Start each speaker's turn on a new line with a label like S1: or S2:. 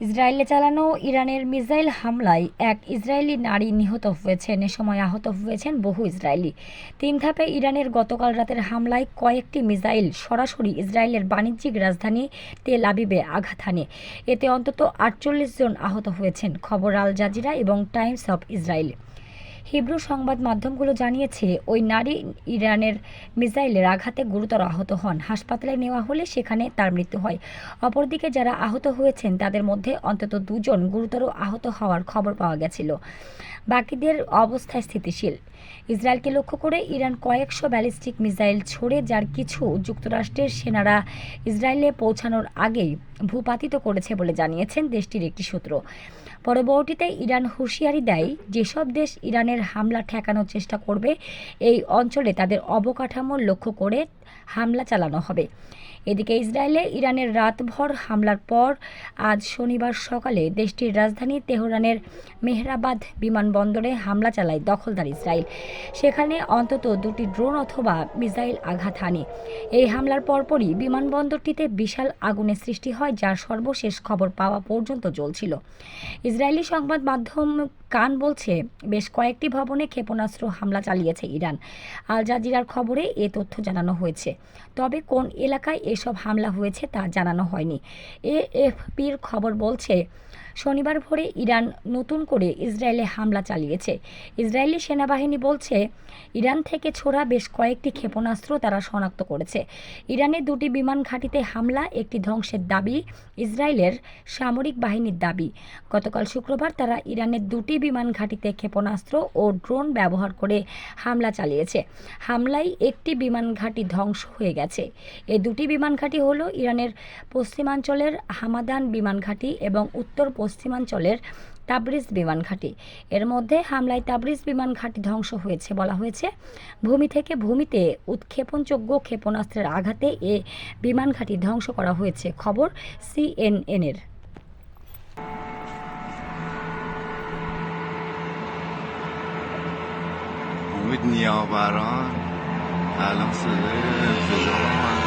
S1: ইসরায়েলে চালানো ইরানের মিসাইল হামলায় এক ইসরায়েলি নারী নিহত হয়েছেন। এ সময় আহত হয়েছেন বহু ইসরায়েলি। তিন ধাপে ইরানের গতকাল রাতের হামলায় কয়েকটি মিসাইল সরাসরি ইসরায়েলের বাণিজ্যিক রাজধানী তেল আবিবে আঘাত হানে। এতে অন্তত আটচল্লিশ জন আহত হয়েছেন। খবর আল জাজিরা এবং টাইমস অফ ইসরায়েল। হিব্রু সংবাদ মাধ্যমগুলো জানিয়েছে, ওই নারী ইরানের মিসাইলের আঘাতে গুরুতর আহত হন। হাসপাতালে নেওয়া হলে সেখানে তার মৃত্যু হয়। অপরদিকে যারা আহত হয়েছেন, তাদের মধ্যে অন্তত দুজন গুরুতর আহত হওয়ার খবর পাওয়া গেছিল। বাকিদের অবস্থা স্থিতিশীল। ইসরায়েলকে লক্ষ্য করে ইরান কয়েকশো ব্যালিস্টিক মিসাইল ছড়ে, যার কিছু যুক্তরাষ্ট্রের সেনারা ইসরায়েলে পৌঁছানোর আগেই ভূপাতিত করেছে বলে জানিয়েছেন দেশটির একটি সূত্র। পরবর্তীতে ইরান হুঁশিয়ারি দেয়, যেসব দেশ ইরানের হামলা ঠেকানোর চেষ্টা করবে, এই অঞ্চলে তাদের অবকাঠামো লক্ষ্য করে হামলা চালানো হবে। এদিকে ইসরায়েলে ইরানের রাতভর হামলার পর আজ শনিবার সকালে দেশটির রাজধানী তেহরানের মেহরাবাদ বিমানবন্দরে হামলা চালায় দখলদার ইসরায়েল। সেখানে অন্তত দুটি ড্রোন অথবা মিসাইল আঘাত হানে। এই হামলার পরপরই বিমানবন্দরটিতে বিশাল আগুনের সৃষ্টি হয়, যার সর্বশেষ খবর পাওয়া পর্যন্ত চলছিল। ইসরায়েলি সংবাদ মাধ্যম কান বলছে, বেশ কয়েকটি ভবনে ক্ষেপণাস্ত্র হামলা চালিয়েছে ইরান। আল জাজিরার খবরে এ তথ্য জানানো হয়েছে। তবে কোন এলাকায় এসব হামলা হয়েছে তা জানানো হয়নি। এএফপির খবর বলছে শনিবার ভোরে ইরান নতুন করে ইসরায়েলে হামলা চালিয়েছে। ইসরায়েলি সেনাবাহিনী বলছে, ইরান থেকে ছোড়া বেশ কয়েকটি ক্ষেপণাস্ত্র তারা শনাক্ত করেছে। ইরানের দুটি বিমান ঘাঁটিতে হামলা একটি ধ্বংসের দাবি, ইসরায়েলের সামরিক বাহিনীর দাবি। গতকাল শুক্রবার তারা ইরানের দুটি বিমান ঘাঁটিতে ক্ষেপণাস্ত্র ও ড্রোন ব্যবহার করে হামলা চালিয়েছে। হামলায় একটি বিমান ঘাঁটি ধ্বংস হয়ে গেছে। এই দুটি বিমান ঘাঁটি হলো ইরানের পশ্চিমাঞ্চলের হামাদান বিমান ঘাঁটি এবং উত্তর পশ্চিমাঞ্চলের তাবরিজ বিমান ঘাঁটি এর মধ্যে হামলায় তাবরিজ বিমান ঘাঁটি ধ্বংস হয়েছে বলা হয়েছে ভূমি থেকে ভূমিতে উৎক্ষেপণযোগ্য ক্ষেপণাস্ত্রের আঘাতে এ বিমান ঘাঁটি ধ্বংস করা হয়েছে খবর সিএনএনের
S2: امید نیاوران الان صدای انفجار اومد.